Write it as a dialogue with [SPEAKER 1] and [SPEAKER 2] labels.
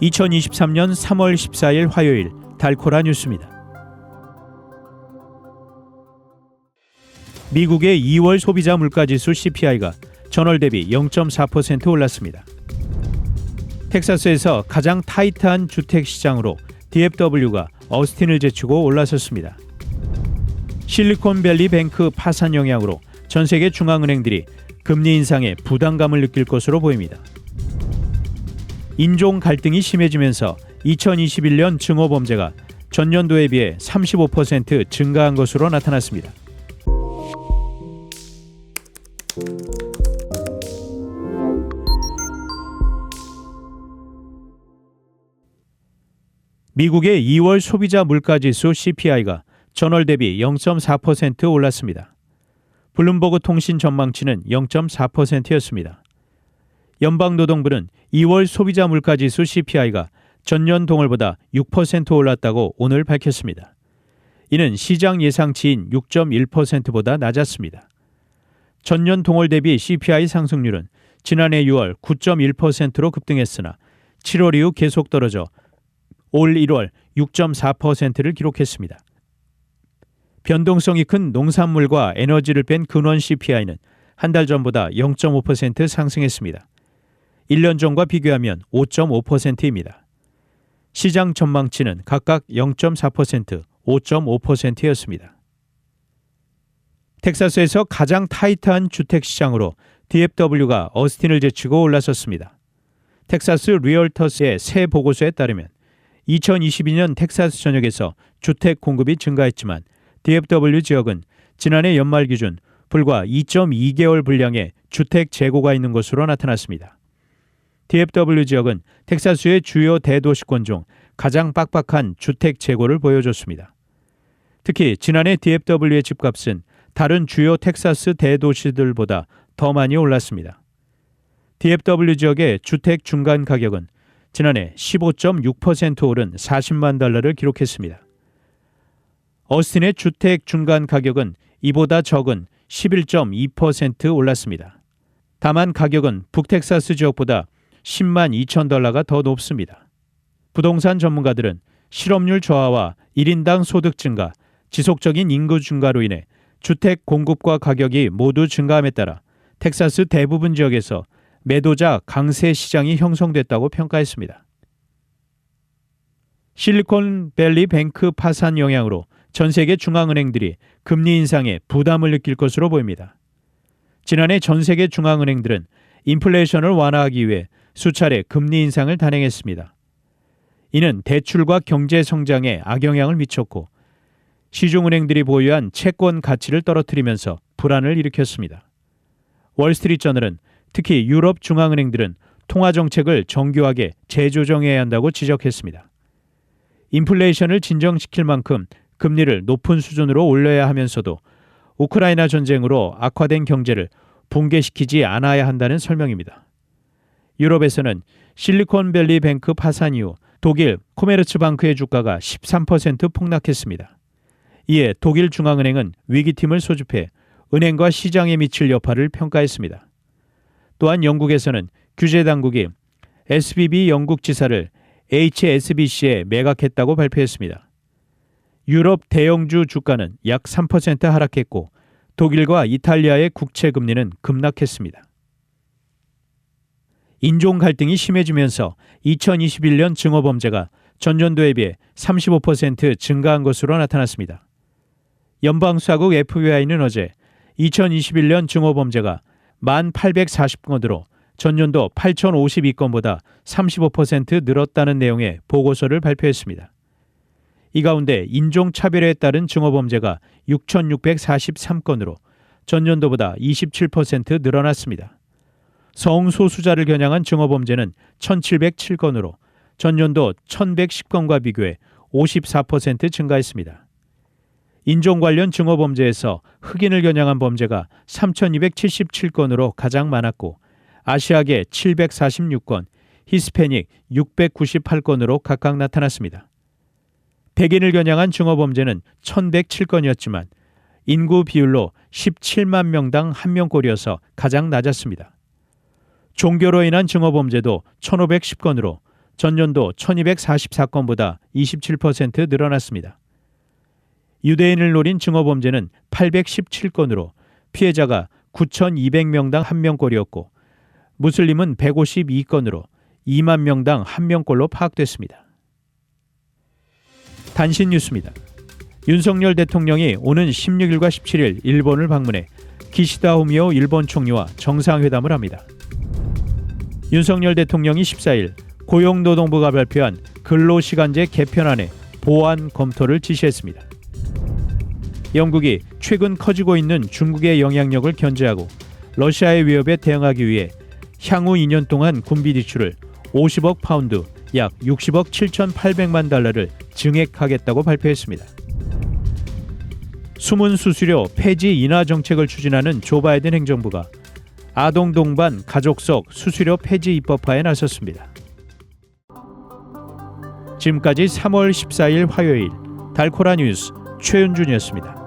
[SPEAKER 1] 2023년 3월 14일 화요일 달코라 뉴스입니다. 미국의 2월 소비자 물가지수 CPI가 전월 대비 0.4% 올랐습니다. 텍사스에서 가장 타이트한 주택 시장으로 DFW가 어스틴을 제치고 올라섰습니다. 실리콘밸리 뱅크 파산 영향으로 전 세계 중앙은행들이 금리 인상에 부담감을 느낄 것으로 보입니다. 인종 갈등이 심해지면서 2021년 증오 범죄가 전년도에 비해 35% 증가한 것으로 나타났습니다. 미국의 2월 소비자 물가지수 CPI가 전월 대비 0.4% 올랐습니다. 블룸버그 통신 전망치는 0.4%였습니다. 연방노동부는 2월 소비자 물가지수 CPI가 전년 동월보다 6% 올랐다고 오늘 밝혔습니다. 이는 시장 예상치인 6.1%보다 낮았습니다. 전년 동월 대비 CPI 상승률은 지난해 6월 9.1%로 급등했으나 7월 이후 계속 떨어져 올 1월 6.4%를 기록했습니다. 변동성이 큰 농산물과 에너지를 뺀 근원 CPI는 한 달 전보다 0.5% 상승했습니다. 1년 전과 비교하면 5.5%입니다. 시장 전망치는 각각 0.4%, 5.5%였습니다. 텍사스에서 가장 타이트한 주택 시장으로 DFW가 어스틴을 제치고 올라섰습니다. 텍사스 리얼터스의 새 보고서에 따르면 2022년 텍사스 전역에서 주택 공급이 증가했지만 DFW 지역은 지난해 연말 기준 불과 2.2개월 분량의 주택 재고가 있는 것으로 나타났습니다. DFW 지역은 텍사스의 주요 대도시권 중 가장 빡빡한 주택 재고를 보여줬습니다. 특히 지난해 DFW의 집값은 다른 주요 텍사스 대도시들보다 더 많이 올랐습니다. DFW 지역의 주택 중간 가격은 지난해 15.6% 오른 40만 달러를 기록했습니다. 어스틴의 주택 중간 가격은 이보다 적은 11.2% 올랐습니다. 다만 가격은 북텍사스 지역보다 10만 2천 달러가 더 높습니다. 부동산 전문가들은 실업률 저하와 1인당 소득 증가, 지속적인 인구 증가로 인해 주택 공급과 가격이 모두 증가함에 따라 텍사스 대부분 지역에서 매도자 강세 시장이 형성됐다고 평가했습니다. 실리콘밸리 뱅크 파산 영향으로 전 세계 중앙은행들이 금리 인상에 부담을 느낄 것으로 보입니다. 지난해 전 세계 중앙은행들은 인플레이션을 완화하기 위해 수차례 금리 인상을 단행했습니다. 이는 대출과 경제 성장에 악영향을 미쳤고 시중은행들이 보유한 채권 가치를 떨어뜨리면서 불안을 일으켰습니다. 월스트리트 저널은 특히 유럽 중앙은행들은 통화 정책을 정교하게 재조정해야 한다고 지적했습니다. 인플레이션을 진정시킬 만큼 금리를 높은 수준으로 올려야 하면서도 우크라이나 전쟁으로 악화된 경제를 붕괴시키지 않아야 한다는 설명입니다. 유럽에서는 실리콘밸리 뱅크 파산 이후 독일 코메르츠방크의 주가가 13% 폭락했습니다. 이에 독일 중앙은행은 위기팀을 소집해 은행과 시장에 미칠 여파를 평가했습니다. 또한 영국에서는 규제 당국이 SBB 영국 지사를 HSBC에 매각했다고 발표했습니다. 유럽 대형주 주가는 약 3% 하락했고 독일과 이탈리아의 국채 금리는 급락했습니다. 인종 갈등이 심해지면서 2021년 증오 범죄가 전년도에 비해 35% 증가한 것으로 나타났습니다. 연방수사국 FBI는 어제 2021년 증오 범죄가 1,840건으로 전년도 8,052건보다 35% 늘었다는 내용의 보고서를 발표했습니다. 이 가운데 인종차별에 따른 증오범죄가 6,643건으로 전년도보다 27% 늘어났습니다. 성소수자를 겨냥한 증오범죄는 1,707건으로 전년도 1,110건과 비교해 54% 증가했습니다. 인종 관련 증오범죄에서 흑인을 겨냥한 범죄가 3,277건으로 가장 많았고 아시아계 746건, 히스패닉 698건으로 각각 나타났습니다. 백인을 겨냥한 증오범죄는 1,107건이었지만 인구 비율로 17만 명당 1명꼴이어서 가장 낮았습니다. 종교로 인한 증오범죄도 1,510건으로 전년도 1244건보다 27% 늘어났습니다. 유대인을 노린 증오범죄는 817건으로 피해자가 9,200명당 1명꼴이었고 무슬림은 152건으로 2만 명당 1명꼴로 파악됐습니다. 단신 뉴스입니다. 윤석열 대통령이 오는 16일과 17일 일본을 방문해 기시다 후미오 일본 총리와 정상회담을 합니다. 윤석열 대통령이 14일 고용노동부가 발표한 근로시간제 개편안의 보완 검토를 지시했습니다. 영국이 최근 커지고 있는 중국의 영향력을 견제하고 러시아의 위협에 대응하기 위해 향후 2년 동안 군비 지출을 50억 파운드 약 60억 7,800만 달러를 증액하겠다고 발표했습니다. 숨은 수수료 폐지 인하 정책을 추진하는 조 바이든 행정부가 아동 동반 가족석 수수료 폐지 입법화에 나섰습니다. 지금까지 3월 14일 화요일 달코라 뉴스 최윤준이었습니다.